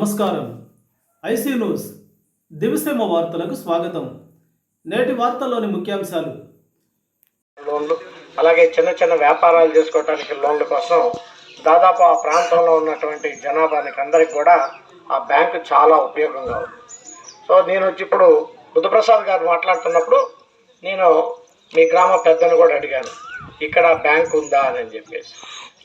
నమస్కారం. IC news. దివిసేమ వార్తలకు స్వాగతం. నేటి వార్తల్లోని ముఖ్యాంశాలు. లోన్లు అలాగే చిన్న చిన్న వ్యాపారాలు చేసుకోవడానికి లోన్ల కోసం దాదాపు ఆ ప్రాంతంలో ఉన్నటువంటి జనాభానికి అందరికి కూడా ఆ బ్యాంకు చాలా ఉపయోగంగా ఉంది. సో నేను వచ్చి ఇప్పుడు బుద్ధప్రసాద్ గారు మాట్లాడుతున్నప్పుడు నేను మీ గ్రామ పెద్దను కూడా అడిగాను. ఇక్కడ బ్యాంక్ ఉందా అని చెప్పేసి.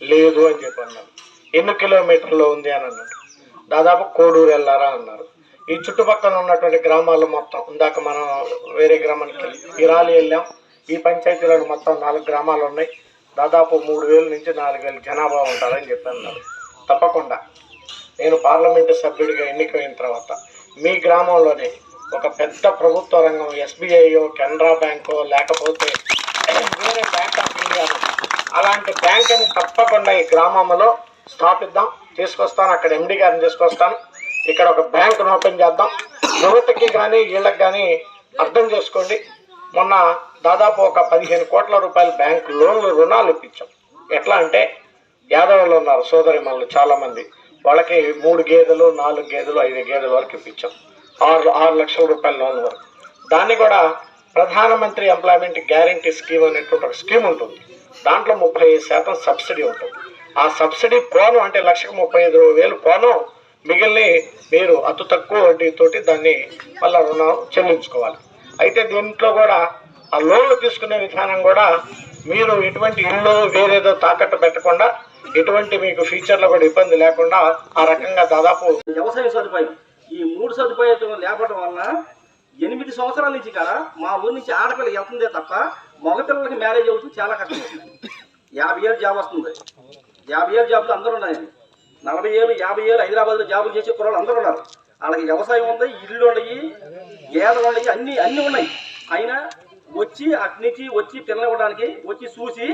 లేదు అని చెప్పి అన్నాను. ఎన్ని కిలోమీటర్లో ఉంది అని అన్నాడు. దాదాపు కోడూరు వెళ్ళారా అన్నారు. ఈ చుట్టుపక్కల ఉన్నటువంటి గ్రామాలు మొత్తం ఇందాక మనం వేరే గ్రామానికి వెళ్ళి ఇరాలి వెళ్ళాం. ఈ పంచాయతీలో మొత్తం నాలుగు గ్రామాలు ఉన్నాయి. దాదాపు మూడు వేల నుంచి నాలుగు వేల జనాభా ఉంటారని చెప్పి అన్నారు. తప్పకుండా. నేను పార్లమెంటు సభ్యుడిగా ఎన్నికైన తర్వాత మీ గ్రామంలోనే ఒక పెద్ద ప్రభుత్వ రంగం ఎస్బీఐయో కెనరా బ్యాంకో లేకపోతే వేరే బ్యాంక్ ఆఫ్ ఇండియా అలాంటి బ్యాంకుని తప్పకుండా ఈ గ్రామంలో స్థాపిద్దాం. తీసుకొస్తాను అక్కడ ఎండి గారిని తీసుకొస్తాను. ఇక్కడ ఒక బ్యాంకును ఓపెన్ చేద్దాం. యువతకి కానీ వీళ్ళకి కానీ అర్థం చేసుకోండి. మొన్న దాదాపు ఒక పదిహేను కోట్ల రూపాయల బ్యాంక్ లోన్లు రుణాలు ఇప్పించాం. ఎట్లా అంటే యాదవులు ఉన్నారు సోదరి మనలు చాలామంది. వాళ్ళకి మూడు గేదెలు నాలుగు గేదెలు ఐదు గేదెల వరకు ఇప్పించాం. ఆరు ఆరు లక్షల రూపాయల లోన్ వరకు. దాన్ని కూడా ప్రధానమంత్రి ఎంప్లాయ్మెంట్ గ్యారంటీ స్కీమ్ అనేటువంటి ఒక స్కీమ్ ఉంటుంది. దాంట్లో ముప్పై ఐదు శాతం సబ్సిడీ ఉంటుంది. ఆ సబ్సిడీ పోను అంటే లక్షకు ముప్పై ఐదు వేలు పోను. మిగిలిన మీరు అతి తక్కువ వడ్డీతోటి దాన్ని మళ్ళీ రుణం చెల్లించుకోవాలి. అయితే దీంట్లో కూడా ఆ లోన్లు తీసుకునే విధానం కూడా మీరు ఎటువంటి ఇల్లు వేరేదో తాకట్టు పెట్టకుండా ఎటువంటి మీకు ఫ్యూచర్లో కూడా ఇబ్బంది లేకుండా ఆ రకంగా దాదాపు వ్యవసాయ సదుపాయం. ఈ మూడు సదుపాయాలు లేపడం వలన ఎనిమిది సంవత్సరాల నుంచి కదా మా ఊరి నుంచి ఆడపిల్ల వెళ్తుందే తప్ప మగపిల్లలకి మ్యారేజ్ అవుతుంది చాలా కష్టం. యాభై ఏళ్ళు జాబ్ వస్తుంది. యాభై ఏళ్ళు జాబులు అందరూ ఉన్నాయండి నలభై ఏళ్ళు యాభై ఏళ్ళు హైదరాబాద్లో జాబులు చేసే కుర్రాళ్ళు అందరూ ఉన్నారు వాళ్ళకి వ్యవసాయం ఉంది ఇల్లు ఉన్నాయి గేదెలు ఉన్నాయి అన్ని అన్ని ఉన్నాయి. అయినా వచ్చి అగ్నికి నుంచి వచ్చి పిల్లలు ఇవ్వడానికి వచ్చి చూసి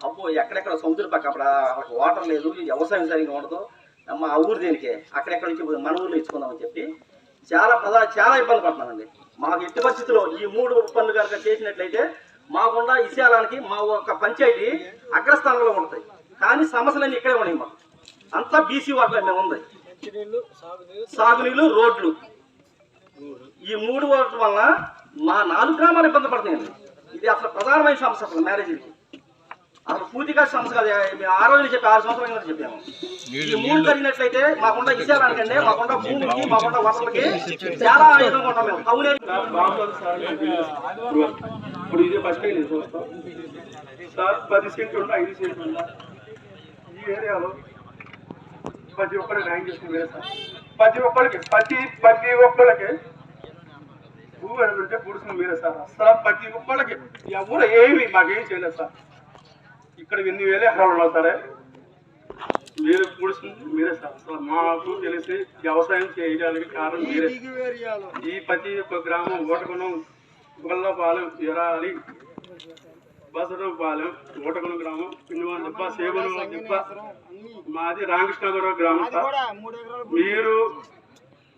అబ్బో ఎక్కడెక్కడ సముద్రం పక్క అక్కడ వాళ్ళకి వాటర్ లేదు వ్యవసాయం సరిగ్గా ఉండదు. అమ్మ ఆ ఊరు దేనికే? అక్కడెక్కడ నుంచి మన ఊర్లో ఇచ్చుకుందామని చెప్పి చాలా ప్రధా చాలా ఇబ్బంది పడుతున్నానండి. మాకు ఎట్టి పరిస్థితుల్లో ఈ మూడు పనులు కనుక చేసినట్లయితే మాకుండా ఇసేలానికి మా ఒక పంచాయతీ అగ్రస్థానంలో ఉంటాయి కానీ సమస్యలన్నీ ఇక్కడే ఉన్నాయి మాకు అంతా బీసీ వాటిలో మేము ఉంది. సాగునీళ్ళు రోడ్లు. ఈ మూడు వాటి వలన మా నాలుగు గ్రామాలు ఇబ్బంది పడుతున్నాయండి. ఇది అసలు ప్రధానమైన సమస్య అసలు మ్యారేజ్కి అసలు పూర్తిగా సమస్య కాదు. మేము ఆ రోజున చెప్పి ఆరు సంవత్సరాల చెప్పాము. ఈ మూడు జరిగినట్లయితే మాకుండా ఇచ్చేదానికంటే మాకుండా భూములకి మాకుండా వసతులకి చాలా ఇబ్బంది ఉంటాం మేము. అవునే. ఇప్పుడు ఇదే ఫస్ట్ చూస్తాం. సార్ పది సెంట్లు ఐదు సెంట్లు ఉందా ఈ ఏరియాలో ప్రతి ఒక్కరికి న్యాయం చేసుకుని సార్. ప్రతి ఒక్కరికి ప్రతి ప్రతి ఒక్కరికి భూ ఉంటే పుడుచుకుని మీరే సార్. అసలు ప్రతి ఒక్కరికి ఎవరు ఏమి మాకేం చేయలేదు సార్. ఇక్కడ ఎన్ని వేల ఎకరాలు సరే. మీరు పుడుచుకుంది మీరే సార్. అసలు మాకు తెలిసి వ్యవసాయం చేయడానికి కారణం మీరే ఈ ప్రతి ఒక్క గ్రామం ఓటకునం గొల్లపాలెం ఎరాలి బసరపాలెం ఓటకునం గ్రామం పిండివాన్ దిబ్బ సేవనం దిబ్బ. మాది రామకృష్ణగూడ గ్రామం మీరు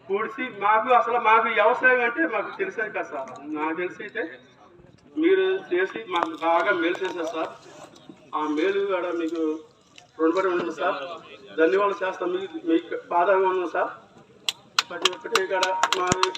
పూడ్చి మాకు అసలు మాకు వ్యవసాయం అంటే మాకు తెలిసేది కదా సార్. నాకు తెలిసి అయితే మీరు చేసి మాకు బాగా మేలు చేశారు సార్. ఆ మేలు కూడా మీకు రుణపడి ఉంది సార్. ధన్యవాదాలు చేస్తాం. మీకు మీకు బాధగా ఉన్నాం సార్. ప్రతి ఒక్కటి ఇక్కడ మాది